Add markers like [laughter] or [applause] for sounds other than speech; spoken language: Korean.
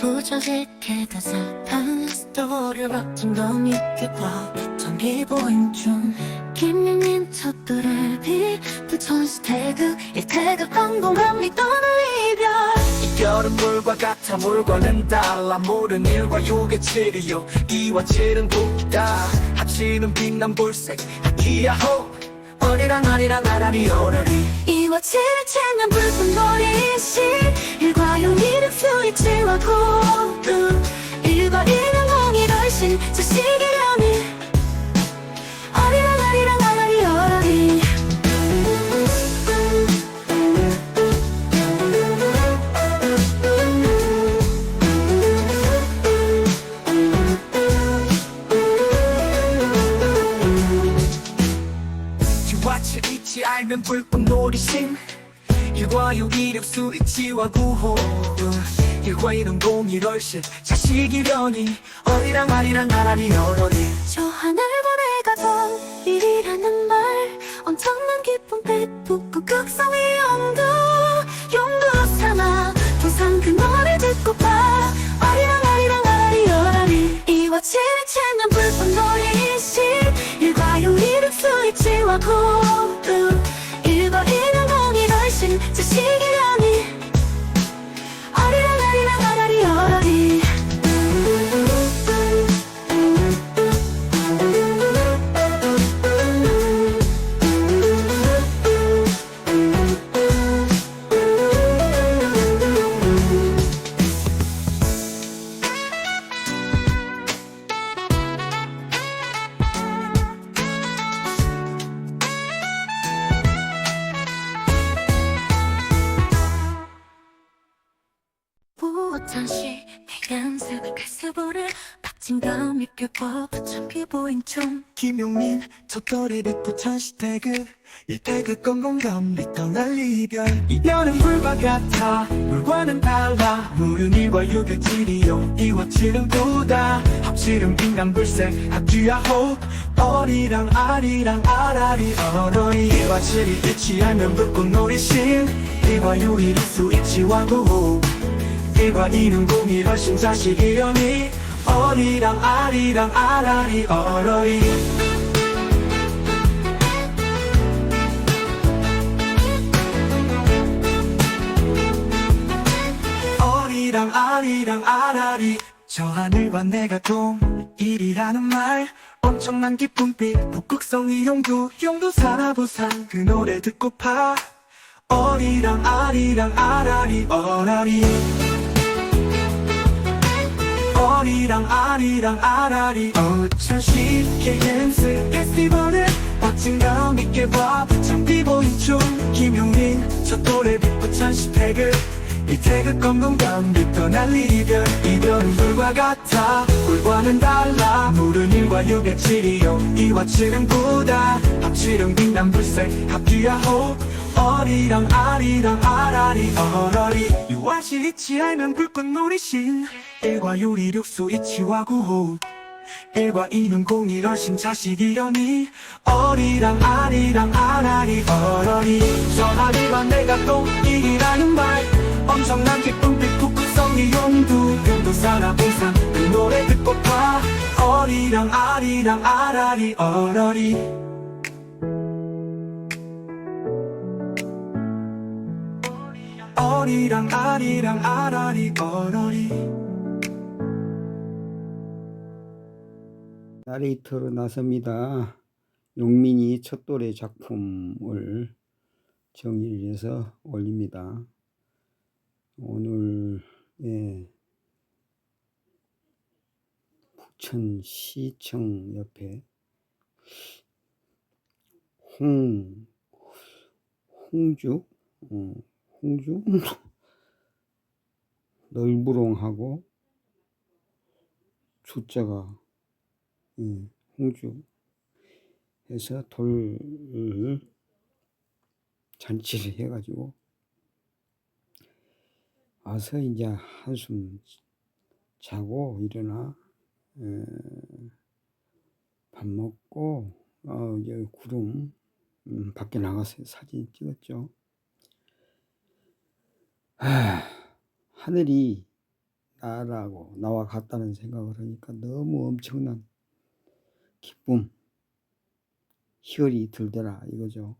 부정직해 슬픈 스토리를 박진 더 밑에 봐 전기보임 중. 김민민 첫돌을 비 부천시 태그 일태그 성공한 믿던 이별. 이별은 물과 같아 물과는 달라. 물은 일과 육의 칠이요. 이와 칠은 국이다. 합치는 빛난 불색 하기야 호. 어리랑 아리랑 아라리 어러리 이와 칠을 채면 불꽃놀이시 일과 잊지 알면 불꽃 놀이심. 일과 육 이력 수리치와 구호 일과 공이 훨씬 자식이려니. 어리랑 아리랑 아라리 어러리 저 하늘 보내가던 일이라는 말. 엄청난 기쁨 배붓고 극성의 용도. 용도 삼아 부산 그 노래 듣고 봐. 어리랑 아리랑 아리 어라리 이와 칠을 채면 불꽃 놀이시 일과 요이름 스위치와 고음 부천시 해안색을 갈수보를 박진감 있게 뻗어찬 피부인 중 김용민 첫돌이 부천시 태그. 일태그 건공감 리턴할 이별. 이별은 불과 같아. 물과는 달라. 물은 일과 육의 질이요. 이와 칠은 두다. 합칠은 빛난 불색. 합주야 호 어리랑 아리랑 아라리. 칠이 빛이 알면 불꽃놀이신. 일과 유일의 스위치와 구호 일과 이는 공이 훨씬 자식이려니 어리랑 아리랑 아라리 어러리. 어리랑 아리랑 아라리. 저 하늘과 내가 동일이라는 말. 엄청난 기쁨빛 북극성이 용두 용두 살아보산. 그 노래 듣고파. 어리랑 아리랑 아라리 어라리 어리랑 아리랑 아라리. 어차시 KMS 페스티벌을 박진감 있게 봐. 부천비보인 중 김용민 첫 노래 빛부천시 태그 이 태그 건강감 리턴할 이별. 이별은 불과 같아. 불과는 달라. 물은 일과 육의 칠이요. 이와 칠은 구다. 합칠은 빛난 불색 합기야 호 어리랑 아리랑 아라리. 어러리. 유아시 이치 알면 불꽃놀이 신 일과 유리 육수 이치와 구호. 일과 이는 공이 훨씬 자식이려니. 어리랑 아리랑 아라리 어러리 전하리와 내가 똥이라는 말. 엄청난 기쁨빛 북극성이 용두. 용두 살아 보상 그 노래 듣고파. 어리랑 아리랑 아라리 어러리 어리랑 아리랑 아라리 어러리 나레이터로 나섭니다. 용민이 첫돌의 작품을 정리를 해서 올립니다. 오늘 예, 부천시청 옆에 홍 홍주 어, 홍주 [laughs] 널브롱하고 숫자가 예, 홍주 해서 돌 잔치를 해가지고 와서 이제 한숨 자고 일어나 에, 밥 먹고 어, 이제 구름 음, 밖에 나가서 사진 찍었죠. 하, 하늘이 나라고 나와 같다는 생각을 하니까 너무 엄청난 기쁨, 희열이 들더라 이거죠.